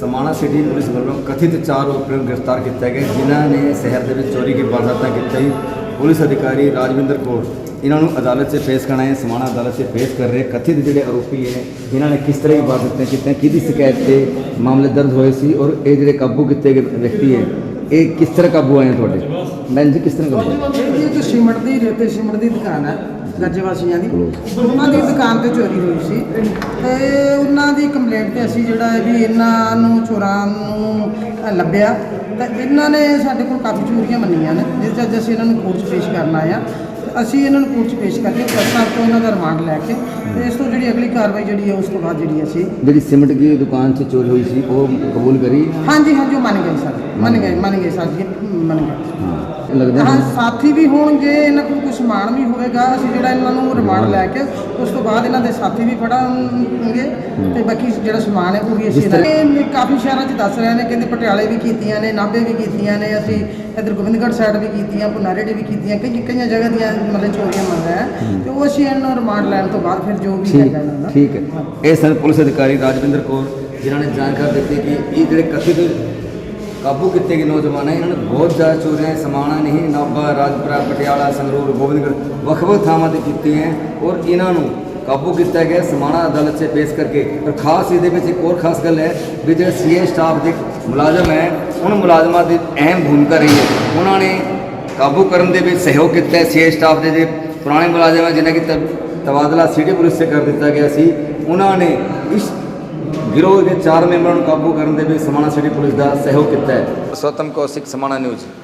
Samana city police ਵੱਲੋਂ ਕਥਿਤ ਚਾਰ ਆਰੋਪੀਆਂ ਨੂੰ ਗ੍ਰਿਫਤਾਰ ਕੀਤਾ ਗਿਆ ਜਿਨ੍ਹਾਂ ਨੇ ਸ਼ਹਿਰ ਦੇ ਵਿੱਚ ਚੋਰੀ ਦੀ ਵਾਰਦਾਤਾਂ ਕੀਤੀ ਪੁਲਿਸ ਅਧਿਕਾਰੀ ਰਾਜਵਿੰਦਰ ਕੌਰ ਇਹਨਾਂ ਨੂੰ ਅਦਾਲਤ 'ਚ ਪੇਸ਼ ਕਰਨਾ ਹੈ। ਸਮਾਣਾ ਅਦਾਲਤ 'ਚ ਪੇਸ਼ ਕਰ ਰਹੇ ਕਥਿਤ ਜਿਹੜੇ ਆਰੋਪੀ ਹੈ ਜਿਨ੍ਹਾਂ ਨੇ ਕਿਸ ਤਰ੍ਹਾਂ ਦੀ ਵਾਰਦਾਤਾਂ ਕੀਤੀਆਂ ਕਿਹਦੀ ਸ਼ਿਕਾਇਤ ਤੇ ਮਾਮਲੇ ਦਰਜ ਹੋਏ ਸੀ ਔਰ ਇਹ ਜਿਹੜੇ ਕਾਬੂ ਕੀਤੇ ਗਏ ਵਿਅਕਤੀ ਹੈ ਇਹ ਕਿਸ ਤਰ੍ਹਾਂ ਕਾਬੂ ਆਏ ਤੁਹਾਡੇ? ਮੈਂ ਜੀ ਕਿਸ ਤਰ੍ਹਾਂ ਕਾਬੂ? ਇਹ ਇੱਕ ਸੀਮਟ ਦੀ ਰੇਤੇ ਸੀਮਟ ਦੀ ਦੁਕਾਨ ਹੈ ਗੱਜਵਾਸੀਆਂ ਦੀ। ਉਹਨਾਂ ਦੀ ਦੁਕਾਨ ਤੇ ਚੋਰੀ ਹੋਈ ਸੀ। ਤੇ ਦੀ ਕੰਪਲੇਂਟ ਤੇ ਅਸੀਂ ਜਿਹੜਾ ਹੈ ਵੀ ਇਹਨਾਂ ਨੂੰ ਚੋਰਾਂ ਨੂੰ ਅ, ਲੱਭਿਆ। ਤਾਂ ਇਹਨਾਂ ਨੇ ਸਾਡੇ ਕੋਲ ਕਾਫੀ ਚੋਰੀਆਂ ਮੰਨੀਆਂ ਨੇ ਜਿਸ 'ਚ ਅੱਜ ਅਸੀਂ ਇਹਨਾਂ ਨੂੰ ਕੋਰਟ 'ਚ ਪੇਸ਼ ਕਰਨਾ ਆ ਅਸੀਂ ਇਹਨਾਂ ਨੂੰ ਕੋਰਟ 'ਚ ਪੇਸ਼ ਕਰਕੇ ਪ੍ਰੈਸ ਸਾਹਿਬ ਤੋਂ ਇਹਨਾਂ ਦਾ ਰਿਮਾਂਡ ਲੈ ਕੇ ਤੇ ਇਸ ਤੋਂ ਜਿਹੜੀ ਅਗਲੀ ਕਾਰਵਾਈ ਜਿਹੜੀ ਹੈ ਉਸ ਤੋਂ ਬਾਅਦ ਜਿਹੜੀ ਅਸੀਂ ਜਿਹੜੀ ਸਿਮਟ ਦੀ ਦੁਕਾਨ 'ਚ ਚੋਰੀ ਹੋਈ ਸੀ ਉਹ ਕਬੂਲ ਕਰੀ? ਹਾਂਜੀ ਹਾਂਜੀ ਉਹ ਮੰਨ ਗਏ ਸਰ ਮੰਨ ਗਏ ਮੰਨ ਗਏ ਸਰ ਜੀ ਮੰਨ ਗਏ। ਲੱਗਦਾ ਹਾਂ ਸਾਥੀ ਵੀ ਹੋਣਗੇ ਇਹਨਾਂ ਕੋਲ ਕੋਈ ਸਮਾਨ ਵੀ ਹੋਵੇਗਾ ਅਸੀਂ ਜਿਹੜਾ ਇਹਨਾਂ ਨੂੰ ਰਿਮਾਂਡ ਲੈ ਕੇ ਉਸ ਤੋਂ ਬਾਅਦ ਇਹਨਾਂ ਦੇ ਸਾਥੀ ਵੀ ਫੜਾਂਗੇ ਤੇ ਬਾਕੀ ਜਿਹੜਾ ਸਮਾਨ ਹੈ ਉਹ ਵੀ ਅਸੀਂ ਨੇ ਕਾਫੀ ਸ਼ਹਿਰਾਂ 'ਚ ਦੱਸ ਰਹੇ ਨੇ ਕਹਿੰਦੇ ਪਟਿਆਲੇ ਵੀ ਕੀਤੀਆਂ ਨੇ ਨਾਭੇ ਵੀ ਕੀਤੀਆਂ ਨੇ ਅਸੀਂ ਇੱਧਰ ਗੋਬਿੰਦਗੜ੍ਹ ਸਾਈਡ ਵੀ ਕੀਤੀਆਂ ਪੁਨਾਰੇ ਵੀ ਕੀਤੀਆਂ ਕਈ ਕਈਆਂ ਜਗ੍ਹਾ ਦੀਆਂ ਮਤਲਬ ਚੋਰੀਆਂ ਮੰਗ ਰਿਹਾ ਤੇ ਉਹ ਅਸੀਂ ਇਹਨਾਂ ਨੂੰ ਰਿਮਾਂਡ ਲੈਣ ਤੋਂ ਬਾਅਦ ਫਿਰ ਜੋ ਵੀ ਠੀਕ ਹੈਗਾ ਇਹਨਾਂ ਦਾ। ਠੀਕ ਹੈ। ਇਹ ਸਨ ਪੁਲਿਸ ਅਧਿਕਾਰੀ ਰਾਜਵਿੰਦਰ ਕੌਰ ਜਿਨ੍ਹਾਂ ਨੇ ਜਾਣਕਾਰੀ ਦਿੱਤੀ ਕਿ ਇਹ ਜਿਹੜੇ ਕਥਿਤ ਕਾਬੂ ਕੀਤੇ ਗਏ ਨੌਜਵਾਨ ਹੈ ਇਹਨਾਂ ਨੇ ਬਹੁਤ ਜ਼ਿਆਦਾ ਚੋਰੀਆਂ ਸਮਾਣਾ ਨਹੀਂ ਨਾਭਾ ਰਾਜਪੁਰਾ ਪਟਿਆਲਾ ਸੰਗਰੂਰ ਗੋਬਿੰਦਗੜ੍ਹ ਵੱਖ-ਵੱਖ ਥਾਵਾਂ ਤੇ ਕੀਤੀਆਂ ਹੈ ਔਰ ਇਹਨਾਂ ਨੂੰ ਕਾਬੂ ਕੀਤਾ ਗਿਆ ਸਮਾਣਾ ਅਦਾਲਤ 'ਚ ਪੇਸ਼ ਕਰਕੇ। ਔਰ ਖਾਸ ਇਹਦੇ ਵਿੱਚ ਇੱਕ ਹੋਰ ਖਾਸ ਗੱਲ ਹੈ ਵੀ ਜਿਹੜੇ ਸੀਏ ਸਟਾਫ ਦੇ ਮੁਲਾਜ਼ਮ ਹੈ ਉਹਨਾਂ ਮੁਲਾਜ਼ਮਾਂ ਦੀ ਅਹਿਮ ਭੂਮਿਕਾ ਰਹੀ ਹੈ। ਉਹਨਾਂ ਨੇ ਕਾਬੂ ਕਰਨ ਦੇ ਵਿੱਚ ਸਹਿਯੋਗ ਕੀਤਾ ਹੈ। ਸੀਏ ਸਟਾਫ ਦੇ ਜਿਹੜੇ ਪੁਰਾਣੇ ਮੁਲਾਜ਼ਮ ਹੈ ਜਿਨ੍ਹਾਂ ਕੀ ਤਬ- ਤਬਾਦਲਾ ਸਿਟੀ ਪੁਲਿਸ ਸੇ ਕਰ ਦਿੱਤਾ ਗਿਆ ਸੀ, ਉਹਨਾਂ ਨੇ ਇਸ ਗਿਰੋਹ ਦੇ ਚਾਰ ਮੈਂਬਰਾਂ ਨੂੰ ਕਾਬੂ ਕਰਨ ਦੇ ਵਿੱਚ ਸਮਾਣਾ ਸਿਟੀ ਪੁਲਿਸ ਦਾ ਸਹਿਯੋਗ ਕੀਤਾ ਹੈ। ਸੋਤਮ ਕੌਸ਼ਿਕ ਸਮਾਣਾ ਨਿਊਜ਼।